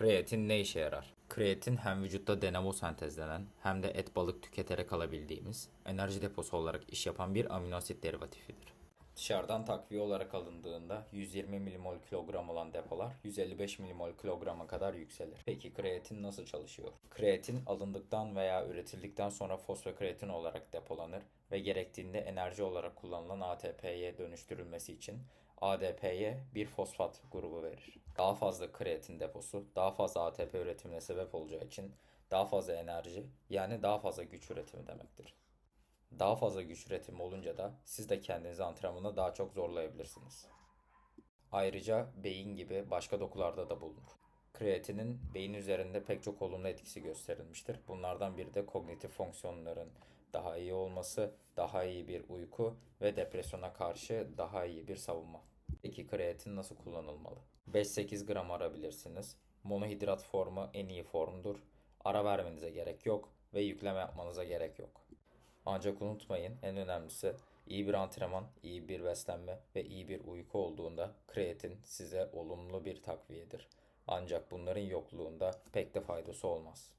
Kreatin ne işe yarar? Kreatin hem vücutta dinamo sentezlenen hem de et balık tüketerek alabildiğimiz enerji deposu olarak iş yapan bir amino asit derivatifidir. Dışarıdan takviye olarak alındığında 120 milimol kilogram olan depolar 155 milimol kilograma kadar yükselir. Peki kreatin nasıl çalışıyor? Kreatin alındıktan veya üretildikten sonra fosfokreatin olarak depolanır ve gerektiğinde enerji olarak kullanılan ATP'ye dönüştürülmesi için ADP'ye bir fosfat grubu verir. Daha fazla kreatin deposu daha fazla ATP üretimine sebep olacağı için daha fazla enerji yani daha fazla güç üretimi demektir. Daha fazla güç üretimi olunca da siz de kendinizi antrenmana daha çok zorlayabilirsiniz. Ayrıca beyin gibi başka dokularda da bulunur. Kreatinin beyin üzerinde pek çok olumlu etkisi gösterilmiştir. Bunlardan biri de kognitif fonksiyonların daha iyi olması, daha iyi bir uyku ve depresyona karşı daha iyi bir savunma. Peki kreatin nasıl kullanılmalı? 5-8 gram arabilirsiniz. Monohidrat formu en iyi formdur. Ara vermenize gerek yok ve yükleme yapmanıza gerek yok. Ancak unutmayın en önemlisi iyi bir antrenman, iyi bir beslenme ve iyi bir uyku olduğunda kreatin size olumlu bir takviyedir. Ancak bunların yokluğunda pek de faydası olmaz.